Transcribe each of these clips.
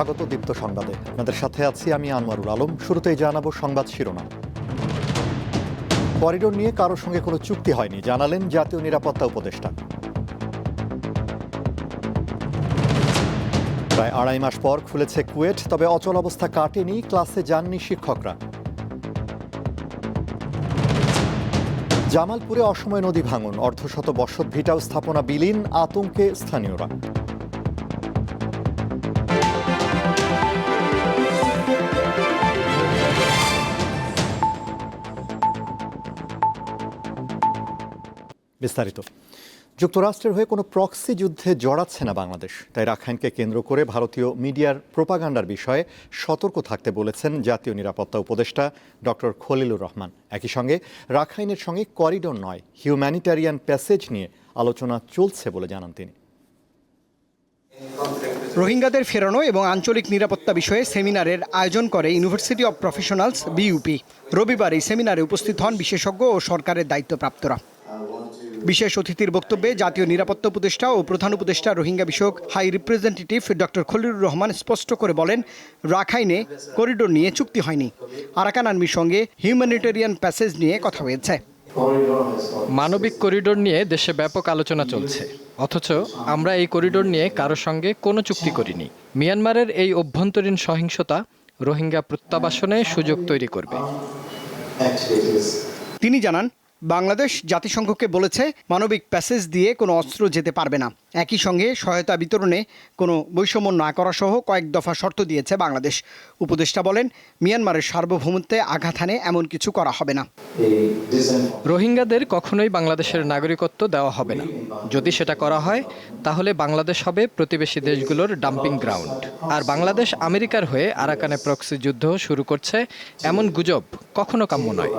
স্বাগত দীপ্ত সংবাদে। আপনাদের সাথে আছি আমি আনোয়ারুল আলম। শুরুতেই জানাব সংবাদ শিরোনাম। করিডোর নিয়ে কারোর সঙ্গে কোনো চুক্তি হয়নি, জানালেন জাতীয় নিরাপত্তা উপদেষ্টা। প্রায় আড়াই মাস পর খুলেছে কুয়েট, তবে অচল অবস্থা কাটেনি ক্লাসে যাননি শিক্ষকরা। জামালপুরে অসময় নদী ভাঙন, অর্ধশত বসত ভিটাও স্থাপনা বিলীন, আতঙ্কে স্থানীয়রা। বিস্তারিত। যুক্তরাষ্ট্রের হয়ে কোনো প্রক্সি যুদ্ধে জড়াচ্ছে না বাংলাদেশ। তাই রাখাইনকে কেন্দ্র করে ভারতীয় মিডিয়ার প্রোপাগান্ডার বিষয়ে সতর্ক থাকতে বলেছেন জাতীয় নিরাপত্তা উপদেষ্টা ডক্টর খলিলুর রহমান। একই সঙ্গে রাখাইনের সঙ্গে করিডোর নয় হিউম্যানিটারিয়ান প্যাসেজ নিয়ে আলোচনা চলছে বলে জানান তিনি। রোহিঙ্গাদের ফেরানো এবং আঞ্চলিক নিরাপত্তা বিষয়ে সেমিনারের আয়োজন করে ইউনিভার্সিটি অব প্রফেশনালস বিইউপি রবিবার এই সেমিনারে উপস্থিত হন বিশেষজ্ঞ ও সরকারের দায়িত্বপ্রাপ্তরা। বিশেষ অতিথির বক্তব্যে জাতীয় নিরাপত্তা উপদেষ্টা ও প্রধান উপদেষ্টা রোহিঙ্গা বিষয়ক high representative doctor Khalilur Rahman স্পষ্ট করে বলেন রাখাইনে করিডোর নিয়ে চুক্তি হয়নি। আরাকান আর্মির সঙ্গে হিউম্যানিটেরিয়ান প্যাসেজ নিয়ে কথা হয়েছে। মানবিক করিডোর নিয়ে দেশে ব্যাপক আলোচনা চলছে। অথচ আমরা এই করিডোর নিয়ে কারোর সঙ্গে কোনো চুক্তি করিনি। মিয়ানমারের এই অভ্যন্তরীণ সহিংসতা রোহিঙ্গা প্রত্যাবাসনে সুযোগ তৈরি করবে। তিনি জানান বাংলাদেশ জাতিসংঘকে বলেছে, মানবিক প্যাসেজ দিয়ে কোনো অস্ত্র যেতে পারবে না। একই সঙ্গে সহায়তা বিতরণে কোনো বৈষম্য না করা সহ কয়েক দফা শর্ত দিয়েছে বাংলাদেশ। উপদেষ্টা বলেন, মিয়ানমারের সার্বভৌমত্বে আঘাত হানে এমন কিছু করা হবে না। রোহিঙ্গাদের কখনোই বাংলাদেশের নাগরিকত্ব দেওয়া হবে না। যদি সেটা করা হয়, তাহলে বাংলাদেশ হবে প্রতিবেশী দেশগুলোর ডাম্পিং গ্রাউন্ড। আর বাংলাদেশ আমেরিকার হয়ে আরাকানে প্রক্সি যুদ্ধ শুরু করছে, এমন গুজব কখনো কাম্য নয়।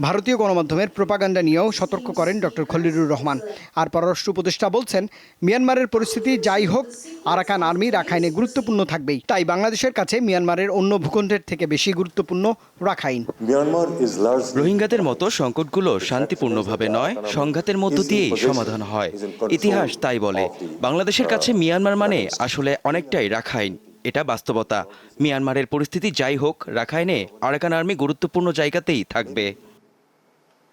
ভারতীয় গণমাধ্যমের প্রোপাগান্ডা নিয়েও সতর্ক করেন ডক্টর খলিলুর রহমান। আর পররাষ্ট্র উপদেষ্টা বলছেন মিয়ানমারের পরিস্থিতি যাই হোক আরাকান আর্মি রাখাইনে গুরুত্বপূর্ণ থাকবেই। তাই বাংলাদেশের কাছে মিয়ানমারের অন্য ভূখণ্ডের থেকে বেশি গুরুত্বপূর্ণ রাখাইন। রোহিঙ্গাদের মতো সংকটগুলো শান্তিপূর্ণভাবে নয় সংঘাতের মধ্য দিয়েই সমাধান হয়। ইতিহাস তাই বলে বাংলাদেশের কাছে মিয়ানমার মানে আসলে অনেকটাই রাখাইন। এটা বাস্তবতা। মিয়ানমারের পরিস্থিতি যাই হোক রাখাইনে আরাকান আর্মি গুরুত্বপূর্ণ জায়গাতেই থাকবে।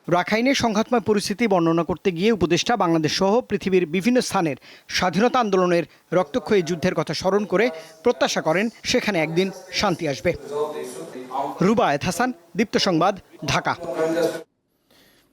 রাখাইনের সংঘাতময় পরিস্থিতি বর্ণনা করতে গিয়ে উপদেষ্টা বাংলাদেশ সহ পৃথিবীর বিভিন্ন স্থানের স্বাধীনতা আন্দোলনের রক্তক্ষয়ী যুদ্ধের কথা স্মরণ করে প্রত্যাশা করেন, সেখানে একদিন শান্তি আসবে। রুবায়েত হাসান, দীপ্ত সংবাদ, ঢাকা।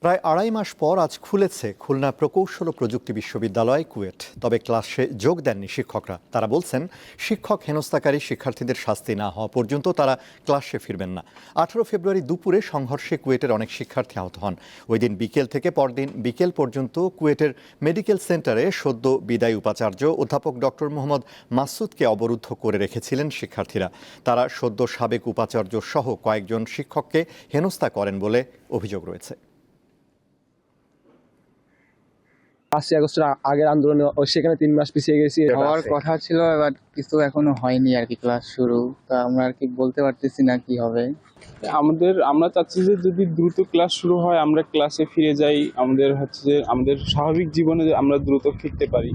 প্রায় আড়াই মাস পর আজ খুলেছে খুলনা প্রকৌশল ও প্রযুক্তি বিশ্ববিদ্যালয়, কুয়েট। তবে ক্লাসে যোগ দেননি শিক্ষকরা। তারা বলছেন, শিক্ষক হেনস্থাকারী শিক্ষার্থীদের শাস্তি না হওয়া পর্যন্ত তারা ক্লাসে ফিরবেন না। আঠারো ফেব্রুয়ারি দুপুরে সংঘর্ষে কুয়েটের অনেক শিক্ষার্থী আহত হন। ওই দিন বিকেল থেকে পরদিন বিকেল পর্যন্ত কুয়েটের মেডিকেল সেন্টারে সদ্য বিদায়ী উপাচার্য অধ্যাপক ডক্টর মোহাম্মদ মাসুদকে অবরুদ্ধ করে রেখেছিলেন শিক্ষার্থীরা। তারা সদ্য সাবেক উপাচার্য সহ কয়েকজন শিক্ষককে হেনস্থা করেন বলে অভিযোগ রয়েছে। পাঁচই আগস্টের আগের আন্দোলনে সেখানে তিন মাস পিছিয়ে গেছি। হওয়ার কথা ছিল এবার কিছু এখনও হয়নি আর কি ক্লাস শুরু। তা আমরা আর কি বলতে পারতেছি না কি হবে। আমাদের আমরা চাচ্ছি যে যদি দ্রুত ক্লাস শুরু হয় আমরা ক্লাসে ফিরে যাই। আমাদের হচ্ছে যে আমাদের স্বাভাবিক জীবনে যে আমরা দ্রুত ফিরতে পারি।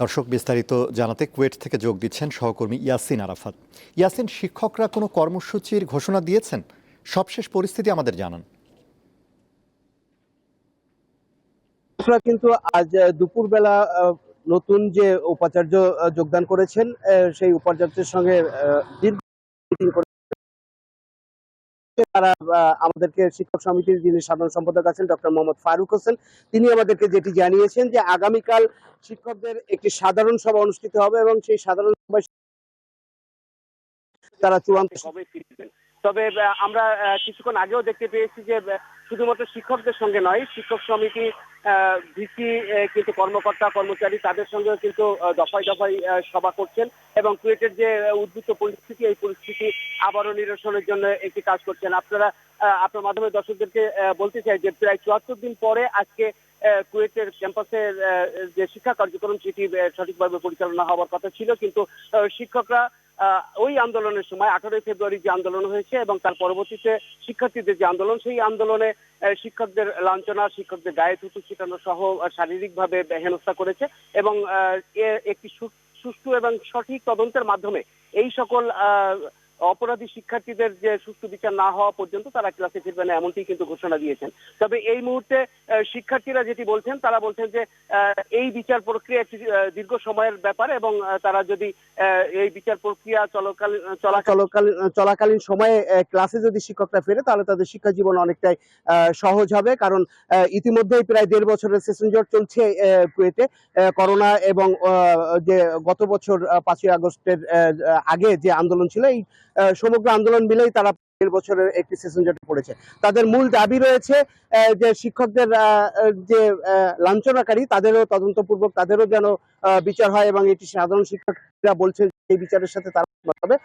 দর্শক বিস্তারিত জানাতে কুয়েট থেকে যোগ দিচ্ছেন সহকর্মী ইয়াসিন আরাফাত। ইয়াসিন শিক্ষকরা কোনো কর্মসূচির ঘোষণা দিয়েছেন? সবশেষ পরিস্থিতি আমাদের জানান। আপনারা কিন্তু আজ দুপুরবেলা নতুন যে উপাচার্য যোগদান করেছেন সেই উপাচার্যের সঙ্গে তারা আমাদেরকে শিক্ষক সমিতির যিনি সাধারণ সম্পাদক আছেন, ডক্টর মোহাম্মদ ফারুক হোসেন, তিনি আমাদেরকে যেটি জানিয়েছেন যে আগামীকাল শিক্ষকদের একটি সাধারণ সভা অনুষ্ঠিত হবে এবং সেই সাধারণ সভায় তারা চূড়ান্ত তবে আমরা কিছুক্ষণ আগেও দেখতে পেয়েছি যে শুধুমাত্র শিক্ষকদের সঙ্গে নয়, শিক্ষক সমিতি ভিসি কিন্তু কর্মকর্তা, কর্মচারী তাদের সঙ্গে কিন্তু দফায় দফায় সভা করছেন এবং কুয়েটের যে উদ্বুদ্ধ পরিস্থিতি, এই পরিস্থিতি আবারও নিরসনের জন্য একটি কাজ করছেন। আপনারা আপনার মাধ্যমে দর্শকদেরকে বলতে চাই যে প্রায় চুয়াত্তর দিন পরে আজকে কুয়েটের ক্যাম্পাসের যে শিক্ষা কার্যক্রম সেটি সঠিকভাবে পরিচালনা হওয়ার কথা ছিল। কিন্তু শিক্ষকরা ওই আন্দোলনের সময়, আঠারোই ফেব্রুয়ারি যে আন্দোলন হয়েছে এবং তার পরবর্তীতে শিক্ষার্থীদের যে আন্দোলন, সেই আন্দোলনে শিক্ষকদের লাঞ্ছনা, শিক্ষকদের গায়ে থুতু ছিটানো সহ শারীরিকভাবে হেনস্থা করেছে এবং একটি সুষ্ঠু এবং সঠিক তদন্তের মাধ্যমে এই সকল অপরাধী শিক্ষার্থীদের যে সুষ্ঠু বিচার না হওয়া পর্যন্ত তারা ক্লাসে ফিরবে না এমনটি কিন্তু ঘোষণা দিয়েছেন। তবে এই মুহূর্তে শিক্ষার্থীরা যেটি বলছেন তারা বলছেন যে এই বিচার প্রক্রিয়া দীর্ঘ সময়ের ব্যাপার এবং তারা যদি এই বিচার প্রক্রিয়া চলকালীন চলাকালীন সময়ে ক্লাসে যদি শিক্ষকরা ফেরে তাহলে তাদের শিক্ষা জীবন অনেকটাই সহজ হবে। কারণ ইতিমধ্যেই প্রায় দেড় বছরের সেশন জট চলছে আহ, করোনা এবং যে গত বছর পাঁচই আগস্টের আগে যে আন্দোলন ছিল এই সমগ্র আন্দোলন মিলেই তারা বছরের একটি সেশন জটে পড়েছে। তাদের মূল দাবি রয়েছে যে শিক্ষকদের যে লাঞ্ছনাকারী, তাদেরও তদন্তপূর্বক তাদেরও যেন বিচার হয় এবং এটি সাধারণ শিক্ষকরা বলছেন এই বিচারের সাথে তারা হবে।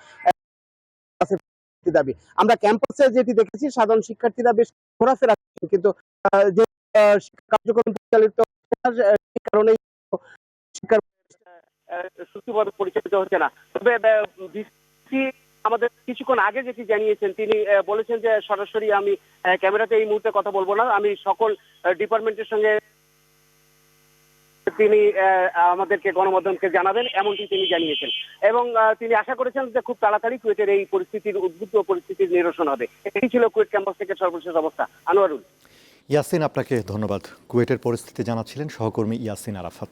দাবি। আমরা ক্যাম্পাসে যেটি দেখেছি, সাধারণ শিক্ষার্থীরা বেশ ঘোরাফেরা কিন্তু যে কার্যক্রম পরিচালিত কারণেই শিক্ষার সুষ্ঠুভাবে পরিচালিত হচ্ছে না। তবে আমাদের কিছুক্ষণ আগে যেটি জানিয়েছেন, তিনি বলেছেন যে সরাসরি আমি ক্যামেরাতে এই মুহূর্তে কথা বলব না। আমি সকল ডিপার্টমেন্টের সঙ্গে তিনি আমাদেরকে, গণমাধ্যমকে জানাবেন, এমনটি তিনি জানিয়েছেন। এবং তিনি আশা করেছেন যে খুব তাড়াতাড়ি কুয়েটের এই পরিস্থিতির উদ্বুদ্ধ পরিস্থিতির নিরসন হবে। এটি ছিল কুয়েট ক্যাম্পাস থেকে সর্বশেষ অবস্থা। আনোয়ারুল। ইয়াসিন, আপনাকে ধন্যবাদ। কুয়েটের পরিস্থিতি জানাচ্ছিলেন সহকর্মী ইয়াসিন আরাফাত।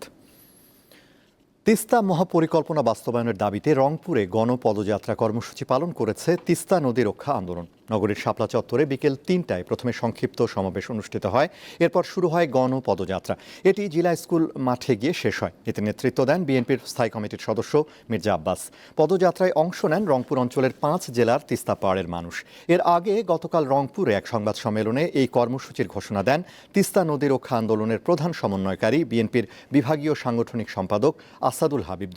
তিস্তা মহাপরিকল্পনা বাস্তবায়নের দাবিতে রংপুরে গণপদযাত্রা কর্মসূচি পালন করেছে তিস্তা নদী রক্ষা আন্দোলন। নগরীর শাপলা চত্বরে বিকেল তিনটায় প্রথমে সংক্ষিপ্ত সমাবেশ অনুষ্ঠিত হয়। এরপর শুরু হয় গণপদযাত্রা। এটি জেলা স্কুল মাঠে গিয়ে শেষ হয়। এতে নেতৃত্ব দেন বিএনপির স্থায়ী কমিটির সদস্য মির্জা আব্বাস। পদযাত্রায় অংশ নেন রংপুর অঞ্চলের পাঁচ জেলার তিস্তা পাহাড়ের মানুষ। এর আগে গতকাল রংপুরে এক সংবাদ সম্মেলনে এই কর্মসূচির ঘোষণা দেন তিস্তা নদী রক্ষা আন্দোলনের প্রধান সমন্বয়কারী বিএনপির বিভাগীয় সাংগঠনিক সম্পাদক আসাদুল হাবিব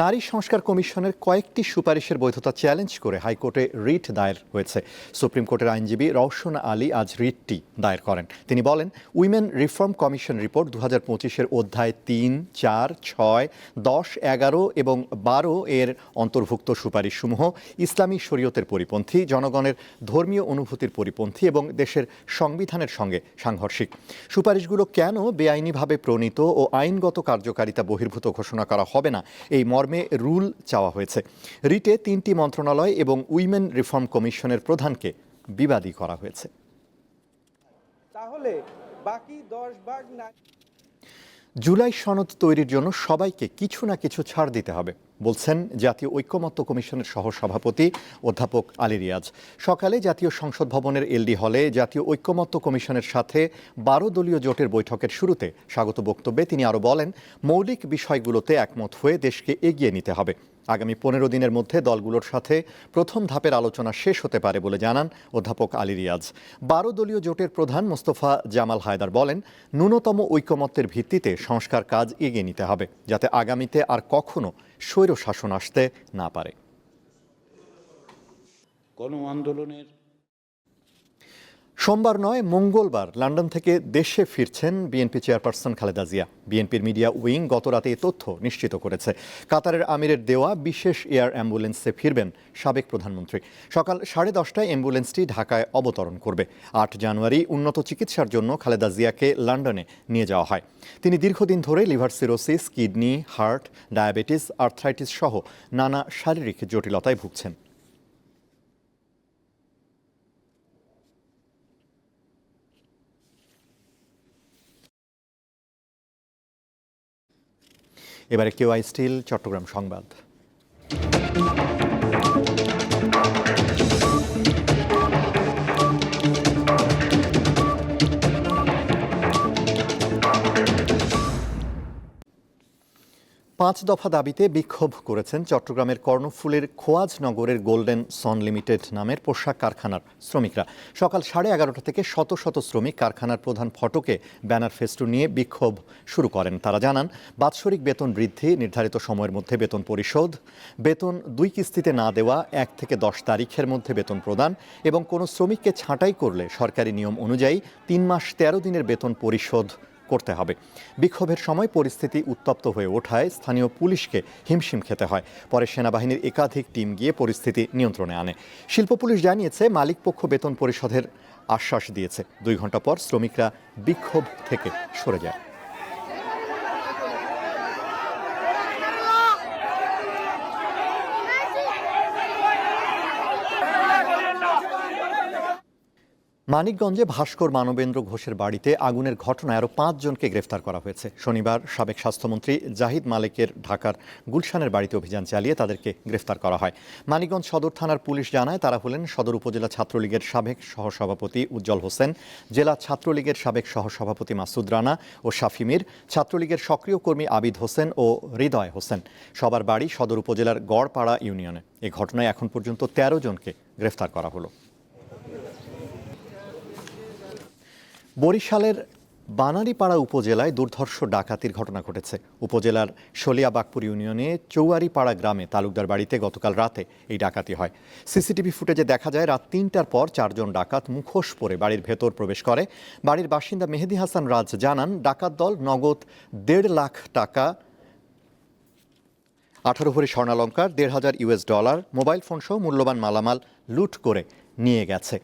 নারী সংস্কার কমিশনের কয়েকটি সুপারিশের বৈধতা চ্যালেঞ্জ করে হাইকোর্টে রিট দায়ের হয়েছে। সুপ্রিম কোর্টের আইনজীবী রওশন আলী আজ রিটটি দায়ের করেন। তিনি বলেন, উইমেন রিফর্ম কমিশন রিপোর্ট দু হাজার পঁচিশের অধ্যায় তিন, চার, ছয়, দশ, এগারো এবং বারো এর অন্তর্ভুক্ত সুপারিশসমূহ ইসলামী শরীয়তের পরিপন্থী, জনগণের ধর্মীয় অনুভূতির পরিপন্থী এবং দেশের সংবিধানের সঙ্গে সাংঘর্ষিক। সুপারিশগুলো কেন বেআইনিভাবে প্রণীত ও আইনগত কার্যকারিতা বহির্ভূত ঘোষণা করা হবে না? এই মর্মে রুল চাওয়া হয়েছে। রিটে তিনটি মন্ত্রণালয় এবং উইমেন রিফর্ম কমিশনের প্রধানকে বিবাদী করা হয়েছে। তাহলে বাকি ভাগ না জুলাই সনদ তৈরির জন্য সবাইকে কিছু না কিছু ছাড় দিতে হবে। বলছেন জাতীয় ঐক্যমত্য কমিশনের সহসভাপতি অধ্যাপক আলী রিয়াজ। সকালে জাতীয় সংসদ ভবনের এলডি হলে জাতীয় ঐক্যমত্য কমিশনের সাথে বারো দলীয় জোটের বৈঠকের শুরুতে স্বাগত বক্তব্যে তিনি আরও বলেন, মৌলিক বিষয়গুলোতে একমত হয়ে দেশকে এগিয়ে নিতে হবে। আগামী পনেরো দিনের মধ্যে দলগুলোর সাথে প্রথম ধাপের আলোচনা শেষ হতে পারে বলে জানান অধ্যাপক আলী রিয়াজ। বারো দলীয় জোটের প্রধান মোস্তফা জামাল হায়দার বলেন, ন্যূনতম ঐকমত্যের ভিত্তিতে সংস্কার কাজ এগিয়ে নিতে হবে, যাতে আগামীতে আর কখনো স্বৈর শাসন আসতে না পারে। গণ আন্দোলনের সোমবার নয়, মঙ্গলবার লন্ডন থেকে দেশে ফিরছেন বিএনপি চেয়ারপারসন খালেদা জিয়া। বিএনপির মিডিয়া উইং গতরাতে এই তথ্য নিশ্চিত করেছে। কাতারের আমিরের দেওয়া বিশেষ এয়ার অ্যাম্বুলেন্সে ফিরবেন সাবেক প্রধানমন্ত্রী। সকাল সাড়ে দশটায় অ্যাম্বুলেন্সটি ঢাকায় অবতরণ করবে। আট জানুয়ারি উন্নত চিকিৎসার জন্য খালেদা জিয়াকে লন্ডনে নিয়ে যাওয়া হয়। তিনি দীর্ঘদিন ধরে liver cirrhosis, kidney, heart, diabetes, arthritis সহ নানা শারীরিক জটিলতায় ভুগছেন। এবারে কেউ আই স্টিল চট্টগ্রাম সংবাদ। পাঁচ দফা দাবিতে বিক্ষোভ করেছেন চট্টগ্রামের কর্ণফুলের খোয়াজ নগরের গোল্ডেন সন লিমিটেড নামের পোশাক কারখানার শ্রমিকরা। সকাল সাড়ে এগারোটা থেকে শত শত শ্রমিক কারখানার প্রধান ফটকে ব্যানার ফেস্টু নিয়ে বিক্ষোভ শুরু করেন। তারা জানান, বাৎসরিক বেতন বৃদ্ধি, নির্ধারিত সময়ের মধ্যে বেতন পরিশোধ, বেতন দুই কিস্তিতে না দেওয়া, এক থেকে দশ তারিখের মধ্যে বেতন প্রদান এবং কোনো শ্রমিককে ছাঁটাই করলে সরকারি নিয়ম অনুযায়ী তিন মাস তেরো দিনের বেতন পরিশোধ করতে হবে। বিক্ষোভের সময় পরিস্থিতি উত্তপ্ত হয়ে ওঠায় স্থানীয় পুলিশকে হিমশিম খেতে হয়। পরে সেনাবাহিনীর একাধিক টিম গিয়ে পরিস্থিতি নিয়ন্ত্রণে আনে। শিল্প পুলিশ জানিয়েছে মালিকপক্ষ বেতন পরিষদের আশ্বাস দিয়েছে। দুই ঘণ্টা পর শ্রমিকরা বিক্ষোভ থেকে সরে যায়। মানিকগঞ্জে ভাস্কর মানবেন্দ্র ঘোষের বাড়িতে আগুনের ঘটনায় আরও পাঁচজনকে গ্রেফতার করা হয়েছে। শনিবার সাবেক স্বাস্থ্যমন্ত্রী জাহিদ মালিকের ঢাকার গুলশানের বাড়িতে অভিযান চালিয়ে তাদেরকে গ্রেফতার করা হয়। মানিকগঞ্জ সদর থানার পুলিশ জানায়, তারা হলেন সদর উপজেলা ছাত্রলীগের সাবেক সহসভাপতি উজ্জ্বল হোসেন, জেলা ছাত্রলীগের সাবেক সহসভাপতি মাসুদ রানা ও শাফিমির, ছাত্রলীগের সক্রিয় কর্মী আবিদ হোসেন ও হৃদয় হোসেন। সবার বাড়ি সদর উপজেলার গড়পাড়া ইউনিয়নে। এ ঘটনায় এখন পর্যন্ত তেরো জনকে গ্রেফতার করা হলো। বরিশালের বানারীপাড়া উপজেলায় দুর্ধর্ষ ডাকাতির ঘটনা ঘটেছে। উপজেলার শলিয়াবাগপুর ইউনিয়নে চৌয়ারিপাড়া গ্রামে তালুকদার বাড়িতে গতকাল রাতে এই ডাকাতি হয়। সিসিটিভি ফুটেজে দেখা যায়, রাত তিনটার পর চারজন ডাকাত মুখোশ পরে বাড়ির ভেতর প্রবেশ করে। বাড়ির বাসিন্দা মেহেদি হাসান রাজ জানান, ডাকাত দল নগদ দেড় লাখ টাকা, আঠারো ভরি স্বর্ণালঙ্কার, দেড় হাজার ইউএস ডলার, মোবাইল ফোনসহ মূল্যবান মালামাল লুট করে নিয়ে গেছে।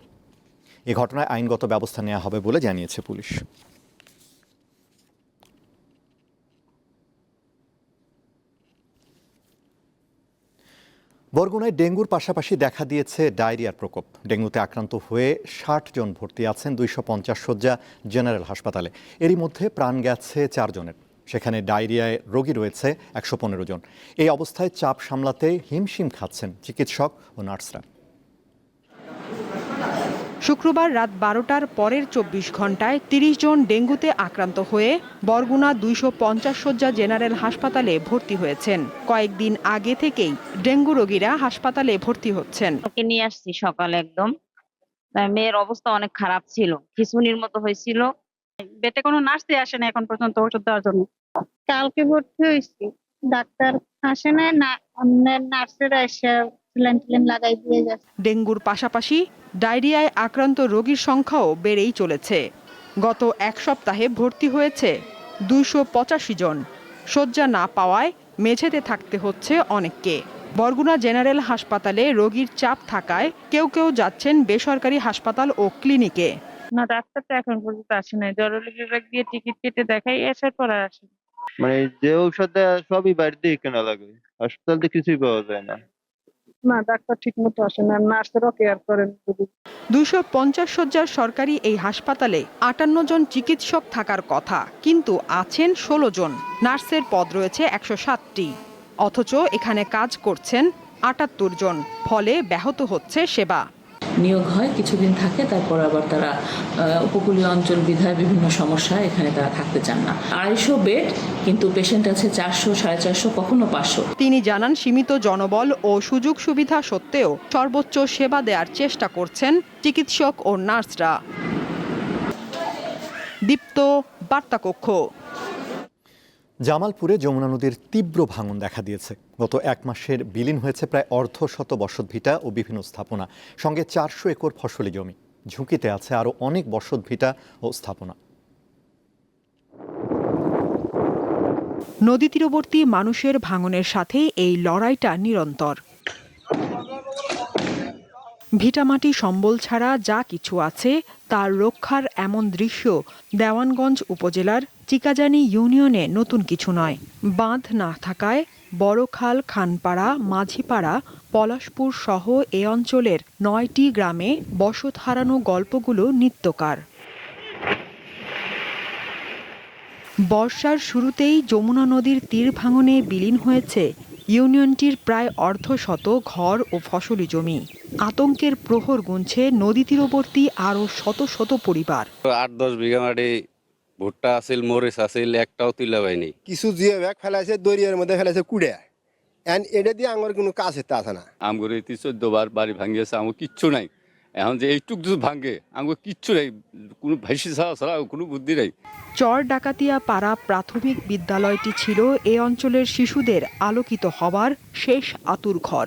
এ ঘটনায় আইনগত ব্যবস্থা নেওয়া হবে বলে জানিয়েছে পুলিশ। বরগুনায় ডেঙ্গুর পাশাপাশি দেখা দিয়েছে ডায়রিয়ার প্রকোপ। ডেঙ্গুতে আক্রান্ত হয়ে ষাট জন ভর্তি আছেন দুইশো পঞ্চাশ শয্যা জেনারেল হাসপাতালে। এরই মধ্যে প্রাণ গেছে চারজনের। সেখানে ডায়রিয়ায় রোগী রয়েছে একশো পনেরো জন। এই অবস্থায় চাপ সামলাতে হিমশিম খাচ্ছেন চিকিৎসক ও নার্সরা। শুক্রবার রাত বারোটার পরের চব্বিশ ঘন্টায় তিরিশ জন ডেঙ্গুতে আক্রান্ত হয়ে বরগুনা দুইশো পঞ্চাশ শয্যা জেনারেল হাসপাতালে ভর্তি হয়েছেন। কয়েকদিন আগে থেকেই ডেঙ্গু রোগীরা হাসপাতালে ভর্তি হচ্ছেন। ওকে নিয়ে আসছি সকালে একদম। মেয়ের অবস্থা অনেক খারাপ ছিল খিচুনির মতো হয়েছিল। বেটে কোনো নার্সই আসে না এখন পর্যন্ত ওষুধ দেওয়ার জন্য। কালকে ভর্তি হয়েছি। ডাক্তার আসে না নার্সেরা এসে ডেঙ্গুর পাশাপাশি ডায়রিয়ায় আক্রান্ত রোগীর সংখ্যাও বেড়েই চলেছে। গত এক সপ্তাহে ভর্তি হয়েছে দুইশো পঁচাশি জন। শয্যা না পাওয়ায় মেঝেতে থাকতে হচ্ছে অনেককে। বরগুনা জেনারেল হাসপাতালে রোগীর চাপ থাকায় কেউ কেউ যাচ্ছেন বেসরকারি হাসপাতাল ও ক্লিনিকে। না ডাক্তার তো এখন পর্যন্ত আসে নাই। জরুরি বিভাগ দিয়ে টিকিট কেটে দেখাই আসার পর আসে। মানে যে ঔষধ দেয় সবই বাড়িতেই কেনা লাগে। হাসপাতালতে কিছুই পাওয়া যায় না। না, ডাক্তার ঠিক মতো আসে না, নার্সেরও কেয়ার করেন দুশো পঞ্চাশ শয্যার সরকারি এই হাসপাতালে আটান্ন জন চিকিৎসক থাকার কথা, কিন্তু আছেন ষোলো জন। নার্সের পদ রয়েছে একশো সাতটি। অথচ এখানে কাজ করছেন আটাত্তর জন, ফলে ব্যাহত হচ্ছে সেবা। নিয়োগ হয় কিছুদিন থাকে তারপর আবার তারা আহ, উপকূলীয় অঞ্চল বিধায় বিভিন্ন সমস্যা এখানে তারা থাকতে চান না। আড়াইশো বেড কিন্তু পেশেন্ট আছে চারশো সাড়ে চারশো কখনো পাঁচশো। তিনি জানান সীমিত জনবল ও সুযোগ সুবিধা সত্ত্বেও সর্বোচ্চ সেবা দেওয়ার চেষ্টা করছেন চিকিৎসক ও নার্সরা। দীপ্ত বার্তাকক্ষ। জামালপুরে যমুনা নদীর তীব্র ভাঙন দেখা দিয়েছে। গত এক মাসের বিলীন হয়েছে প্রায় অর্ধ অর্ধশত বসতভিটা ও বিভিন্ন স্থাপনা। সঙ্গে চারশো একর ফসলি জমি। ঝুঁকিতে আছে আরও অনেক বসতভিটা ও স্থাপনা। নদী তীরবর্তী মানুষের ভাঙনের সাথে এই লড়াইটা নিরন্তর। ভিটামাটি সম্বল ছাড়া যা কিছু আছে তার রক্ষার এমন দৃশ্য দেওয়ানগঞ্জ উপজেলার চিকাজানি ইউনিয়নে নতুন কিছু নয়। বাঁধ না থাকায় বড়খাল, খানপাড়া, মাঝিপাড়া, পলাশপুর সহ এ অঞ্চলের নয়টি গ্রামে বসত হারানো গল্পগুলো নিত্যকার। বর্ষার শুরুতেই যমুনা নদীর তীর ভাঙনে বিলীন হয়েছে ইউনিয়নটির প্রায় অর্ধশত ঘর ও ফসলি জমি। আতঙ্কের প্রহর গুনছে নদী তীরবর্তী আরও শত শত পরিবার। আট দশ বিঘা মাটি ভুট্টা আছিল মরিচ আছিল একটাও তুলা পাইনি। কিছু জিও ব্যাগ ফেলাইছে দরিয়ার মধ্যে ফেলাইছে কুড়ে। এন এটা দিয়ে আমার কোনো কাজ হতে আসে না। আমগরে ইতি চোদ্দ বার বাড়ি ভাঙ্গিয়েছে আমার কিচ্ছু নাই। এখন যে এইটুক যদি ভাঙ্গে আমার কিচ্ছু নাই। কোনো ভাইসি ছাড়া ছাড়া কোনো বুদ্ধি নাই। চর ডাকাতিয়া পাড়া প্রাথমিক বিদ্যালয়টি ছিল এ অঞ্চলের শিশুদের আলোকিত হবার শেষ আতুর ঘর।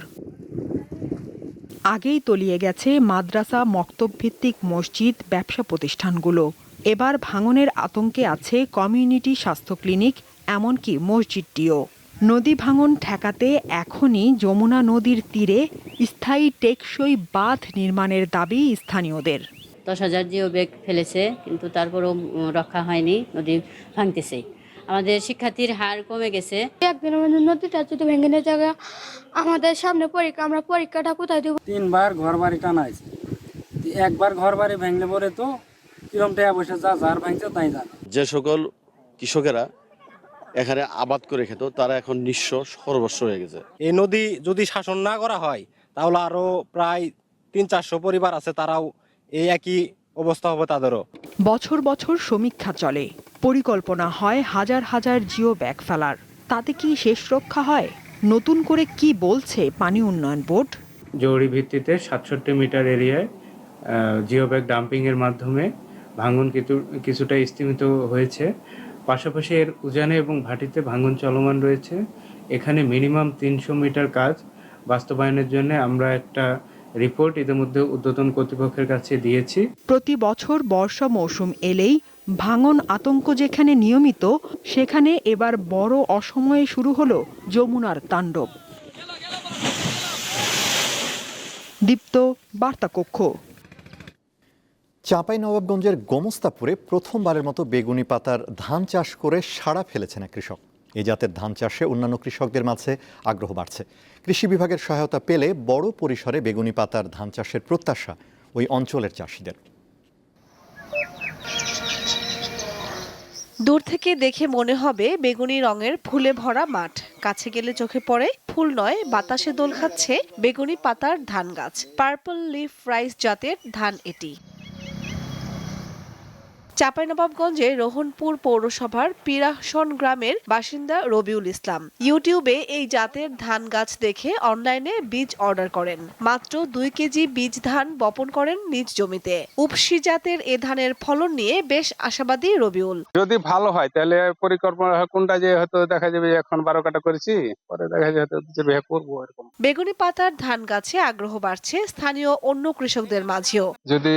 আগেই তলিয়ে গেছে মাদ্রাসা মক্তব ভিত্তিক মসজিদ ব্যবসা প্রতিষ্ঠানগুলো। এবার ভাঙনের আতঙ্কে আছে কমিউনিটি স্বাস্থ্য ক্লিনিক এমনকি মসজিদটিও। নদী ভাঙন ঠেকাতে এখনই যমুনা নদীর তীরে স্থায়ী টেকসই বাঁধ নির্মাণের দাবি স্থানীয়দের। দশ হাজার জিও ব্যাগ ফেলেছে কিন্তু তারপরেও রক্ষা হয়নি নদী ভাঙতেছে। আমাদের শিক্ষার্থীর হার কমে গেছে। একদিনের মধ্যে নদীটা যদি ভেঙে নিয়ে যাবে আমাদের সামনে পরীক্ষা আমরা পরীক্ষাটা কোথায় দেবো? তিনবার ঘর বাড়ি টানা একবার ঘর বাড়ি ভেঙলে পরে তো কিরম টাকা পয়সা যা যার ভাঙছে তাই জানে যে সকল কৃষকেরা এখানে আবাদ করে খেত তারা এখন নিঃস্ব সর্বস্ব হয়ে গেছে। এই নদী যদি শাসন না করা হয় তাহলে আরও প্রায় তিন চারশো পরিবার আছে তারাও এই একই অবস্থা হবে তাদেরও। বছর বছর সমীক্ষা চলে পরিকল্পনা হয় হাজার হাজার জিও ব্যাগ ফেলার। তাতে কি শেষ রক্ষা হয়? নতুন করে কি বলছে পানি উন্নয়ন বোর্ড? জরুরি ভিত্তিতে সাতষট্টি মিটার এরিয়ায় জিও ব্যাগ ডাম্পিংয়ের মাধ্যমে ভাঙন কিছু কিছুটা স্তীমিত হয়েছে। পাশাপাশি এর উজানে এবং ভাটিতে ভাঙন চলমান রয়েছে। এখানে মিনিমাম তিনশো মিটার কাজ বাস্তবায়নের জন্য আমরা একটা রিপোর্ট ইতিমধ্যে উদ্বোধন কর্তৃপক্ষের কাছে দিয়েছি। প্রতি বছর বর্ষা মৌসুম এলেই ভাঙন আতঙ্ক যেখানে নিয়মিত, সেখানে এবার বড় অসময়ে শুরু হলো যমুনার তাণ্ডব। দীপ্ত বার্তা কক্ষ নবাবগঞ্জের গোমস্তাপুরে প্রথমবারের মতো বেগুনি পাতার ধান চাষ করে সাড়া ফেলেছেন এক কৃষক। এই জাতের ধান চাষে অন্যান্য কৃষকদের মাঝে আগ্রহ বাড়ছে। কৃষি বিভাগের সহায়তা পেলে বড় পরিসরে বেগুনি পাতার ধান চাষের প্রত্যাশা ওই অঞ্চলের চাষিদের। দূর থেকে দেখে মনে হবে বেগুনি রঙের ফুলে ভরা মাঠ। কাছে গেলে চোখে পড়ে, ফুল নয়, বাতাসে দোল খাচ্ছে বেগুনি পাতার ধান গাছ। পার্পল লিফ রাইস জাতের ধান এটি। চাঁপাইনবাবগঞ্জে রোহনপুর পৌরসভার পিরাহসন গ্রামের বাসিন্দা রবিউল ইসলাম। ইউটিউবে এই জাতের ধান গাছ দেখে অনলাইনে বীজ অর্ডার করেন। মাত্র দুই কেজি বীজ ধান বপন করেন নিজ জমিতে। উপসি জাতের এ ধানের ফলন নিয়ে বেশ আশাবাদী রবিউল। যদি ভালো হয় তাহলে পরিকল্পনা কোনটা যে হয়তো দেখা যাবে এখন বারো কাটা করেছি পরে দেখা যাবে করব এরকম। বেগুনি পাতার ধান গাছে আগ্রহ বাড়ছে স্থানীয় অন্য কৃষকদের মাঝেও। যদি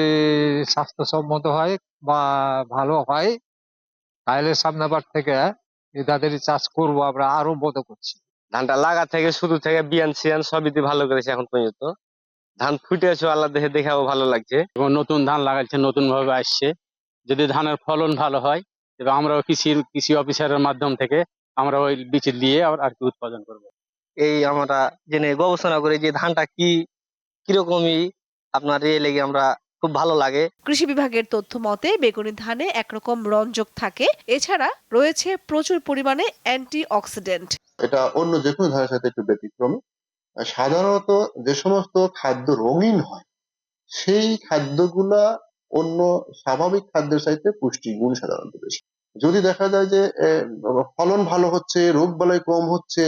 স্বাস্থ্যসম্মত হয় বা ভালো হয় তাহলে সামনেবার থেকে এই চাষ করব আমরা আরও বোধ করছি। ধানটা লাগা থেকে শুরু থেকে বিয়ান সিয়ান সবই দিয়ে ভালো করেছে এখন পর্যন্ত। ধান ফুটেছে আল্লাহ দেখে দেখাও ভালো লাগছে। এবং নতুন ধান লাগাচ্ছে নতুন ভাবে আসছে। যদি ধানের ফলন ভালো হয় এবং আমরা কৃষি কৃষি অফিসারের মাধ্যম থেকে আমরা ওই বীজ দিয়ে আবার আর কি উৎপাদন করব। এই আমরা জেনে গবেষণা করি যে ধানটা কি কিরকমই আপনার এ লেগে আমরা খুব ভালো লাগে। কৃষি বিভাগের তথ্য মতে বেগুনি ধানে একরকম রঞ্জক থাকে। এছাড়া রয়েছে প্রচুর পরিমাণে অ্যান্টি অক্সিডেন্ট এটা অন্য যে কোনো ধানের সাথে একটু ব্যতিক্রমী। সাধারণত যে সমস্ত খাদ্য রঙিন হয় সেই খাদ্যগুলা অন্য স্বাভাবিক খাদ্যের চাইতে পুষ্টি গুণ সাধারণত বেশি। যদি দেখা যায় যে ফলন ভালো হচ্ছে রোগ বালাই কম হচ্ছে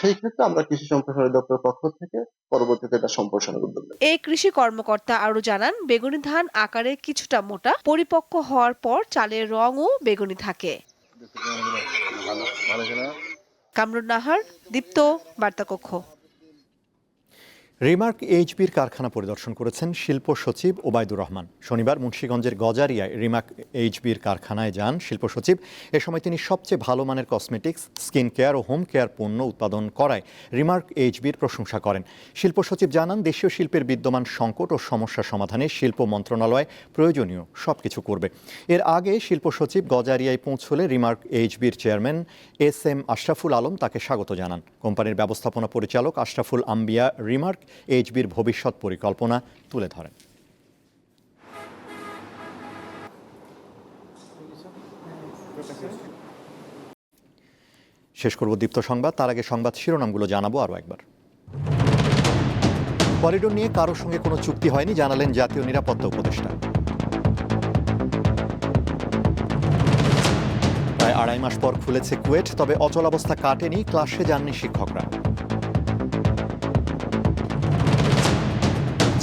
সেই ক্ষেত্রে আমরা কৃষি সম্প্রসারণ দপ্তরের পক্ষ থেকে পরবর্তীতে এটা সম্প্রসারণের উদ্যোগ এই কৃষি কর্মকর্তা আরও জানান বেগুনি ধান আকারে কিছুটা মোটা পরিপক্ক হওয়ার পর চালের রঙও বেগুনি থাকে। কামরুন নাহার দীপ্ত বার্তাকক্ষ। রিমার্ক এইচবির কারখানা পরিদর্শন করেছেন শিল্প সচিব ওবায়দুর রহমান। শনিবার মুন্সীগঞ্জের গজারিয়ায় রিমার্ক এইচবির কারখানায় যান শিল্প সচিব। এ সময় তিনি সবচেয়ে ভালো মানের কসমেটিক্স, স্কিন কেয়ার ও হোম কেয়ার পণ্য উৎপাদন করায় রিমার্ক এইচবির প্রশংসা করেন। শিল্প সচিব জানান, দেশীয় শিল্পের বিদ্যমান সংকট ও সমস্যা সমাধানে শিল্প মন্ত্রণালয় প্রয়োজনীয় সবকিছু করবে। এর আগে শিল্প সচিব গজারিয়ায় পৌঁছলে remark এইচবির chairman S M Ashraful Alam তাকে স্বাগত জানান। কোম্পানির ব্যবস্থাপনা পরিচালক আশরাফুল আম্বিয়া রিমার্ক এইচবির ভবিষ্যৎ পরিকল্পনা তুলে ধরেন। শেষ করব দীপ্ত সংবাদ। তার আগে সংবাদ শিরোনামগুলো জানাব আরও একবার। করিডোর নিয়ে কারোর সঙ্গে কোনো চুক্তি হয়নি, জানালেন জাতীয় নিরাপত্তা উপদেষ্টা। প্রায় আড়াই মাস পর খুলেছে কুয়েট, তবে অচলাবস্থা কাটেনি ক্লাসে যাননি শিক্ষকরা।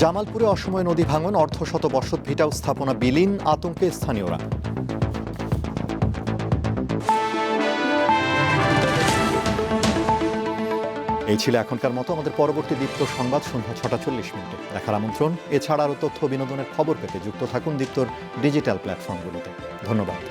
জামালপুরে অসময়ে নদী ভাঙন, অর্ধশত বসত ভিটাও স্থাপনা বিলীন, আতঙ্কে স্থানীয়রা। এই ছিল এখনকার মতো। আমাদের পরবর্তী দীপ্ত সংবাদ সন্ধ্যা ছটা চল্লিশ মিনিটে। দেখার আমন্ত্রণ, এছাড়া আরও তথ্য বিনোদনের খবর পেতে যুক্ত থাকুন দীপ্তর ডিজিটাল প্ল্যাটফর্মগুলোতে। ধন্যবাদ।